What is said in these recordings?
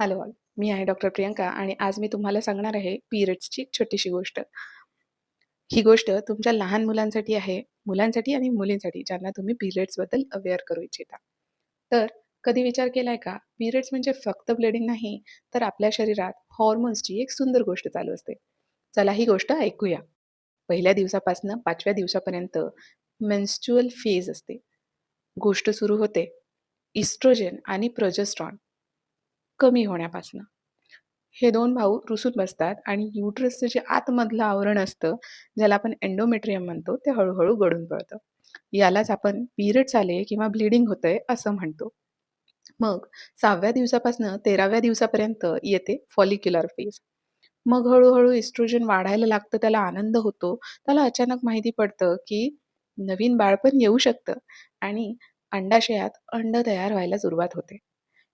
Hello all. मी आहे doctor Priyanka आणि आज मी तुम्हाला सांगणार आहे पिरियड्सची एक छोटीशी गोष्ट. ही गोष्ट तुमच्या लहान मुलांसाठी आहे, मुलांसाठी आणि मुलींसाठी ज्यांना तुम्ही पिरियड्सबद्दल अवेअर करू इच्छिता. तर कधी विचार केलाय का? पिरियड्स म्हणजे फक्त ब्लेडिंग नाही, तर आपल्या शरीरात हॉर्मोन्सची एक सुंदर गोष्ट चालू असते. चला ही गोष्ट ऐकूया. पहिल्या दिवसापासून पाचव्या दिवसापर्यंत मेन्स्च्युअल फेज असते. गोष्ट सुरू होते इस्ट्रोजन आणि प्रोजेस्ट्रॉन कमी होण्यापासून. हे दोन भाऊ रुसून बसतात आणि युट्रसचं जे आतमधलं आवरण असतं, ज्याला आपण एंडोमेट्रियम म्हणतो, ते हळूहळू गळून पडतं. यालाच आपण पिरियड्स आले किंवा ब्लीडिंग होतंय असं म्हणतो. मग सहाव्या दिवसापासून 13व्या दिवसापर्यंत येते फॉलिक्युलर फेज. मग हळूहळू इस्ट्रोजन वाढायला लागतं, त्याला आनंद होतो. त्याला अचानक माहिती पडतं, की नवीन बाळपण येऊ शकतं आणि अंडाशयात अंड तयार व्हायला सुरुवात होते.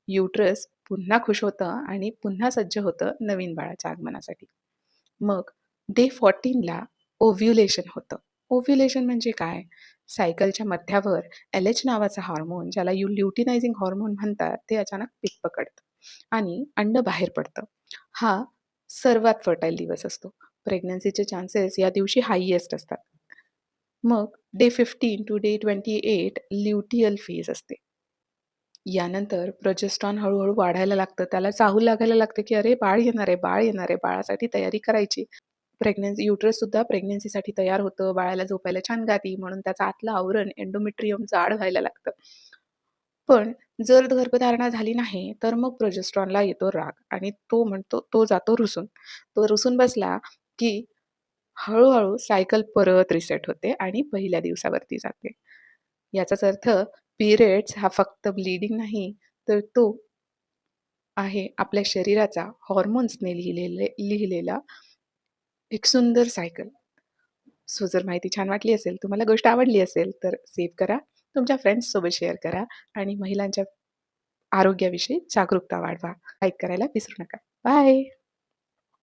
युट्रस पुन्हा खुश होतं आणि पुन्हा सज्ज होतं नवीन बाळाच्या आगमनासाठी. मग डे 14ला ओव्ह्युलेशन होतं. ओव्ह्युलेशन म्हणजे काय? सायकलच्या मध्यावर एलएच नावाचा हॉर्मोन ज्याला यू ल्युटिनायझिंग हॉर्मोन म्हणतात, ते अचानक पीक पकडतं आणि अंड बाहेर पडतं. हा सर्वात फर्टाईल दिवस असतो. प्रेग्नन्सीचे चान्सेस या दिवशी हायेस्ट असतात. मग day 15 to day 28 luteal phase असते. यानंतर प्रोजेस्ट्रॉन हळूहळू वाढायला लागतं. त्याला चाहूल लागायला लागतं की अरे बाळ येणार आहे, बाळ येणार आहे. बाळासाठी तयारी करायची. प्रेग्नन्सी युटरससुद्धा प्रेग्नन्सीसाठी तयार होतं. बाळाला झोपायला छान गाती म्हणून त्याचं आतलं आवरण एंडोमेट्रियम जाड व्हायला लागतं. पण जर गर्भधारणा झाली नाही, तर मग प्रोजेस्ट्रॉनला येतो राग आणि तो म्हणतो तो जातो रुसून. तो रुसून बसला, की हळूहळू सायकल परत रिसेट होते आणि पहिल्या दिवसावरती जाते. याचाच अर्थ पिरियड्स हा फक्त ब्लीडिंग नाही, तर तो आहे आपल्या शरीराचा हॉर्मोन्सने लिहिलेले लिहिलेला एक सुंदर सायकल. सो जर माहिती छान वाटली असेल, तुम्हाला गोष्ट आवडली असेल, तर सेव्ह करा, तुमच्या फ्रेंड्ससोबत शेअर करा आणि महिलांच्या आरोग्याविषयी जागरूकता वाढवा. लाईक करायला विसरू नका. बाय.